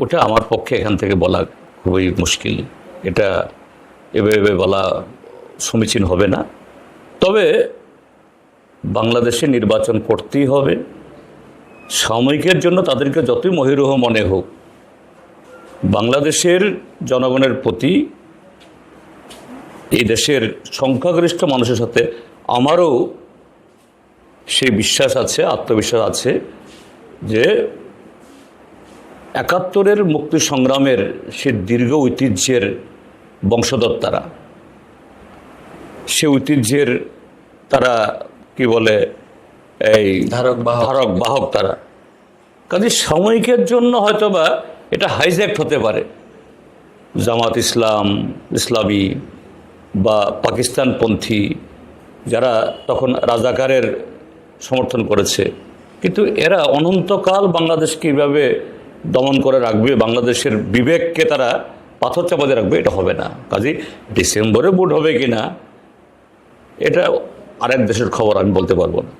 ওটা আমার পক্ষে এখান থেকে বলা খুবই মুশকিল। এটা এভাবে বলা সমীচীন হবে না। তবে বাংলাদেশে নির্বাচন করতেই হবে। সাময়িকের জন্য তাদেরকে যতই মহিরুহ মনে হোক, বাংলাদেশের জনগণের প্রতি এই দেশের সংখ্যাগরিষ্ঠ মানুষের সাথে আমারও সেই বিশ্বাস আছে, আত্মবিশ্বাস আছে যে একাত্তরের মুক্তি সংগ্রামের সে দীর্ঘ ঐতিহ্যের বংশধর তারা। সে ঐতিহ্যের তারা কি বলে এই ধারক। ধারক বাহক তারা। কাজে সাময়িকের জন্য হয়তোবা এটা হাইজ্যাক্ট হতে পারে। জামাত ইসলাম ইসলামী বা পাকিস্তানপন্থী যারা তখন রাজাকারের সমর্থন করেছে। কিন্তু এরা অনন্তকাল বাংলাদেশকে কীভাবে দমন করে রাখবে, বাংলাদেশের বিবেককে তারা পাথর চাপাতে রাখবে, এটা হবে না। কাজে ডিসেম্বরে ভোট হবে কি না এটা আরেক দেশের খবর, আমি বলতে পারব না।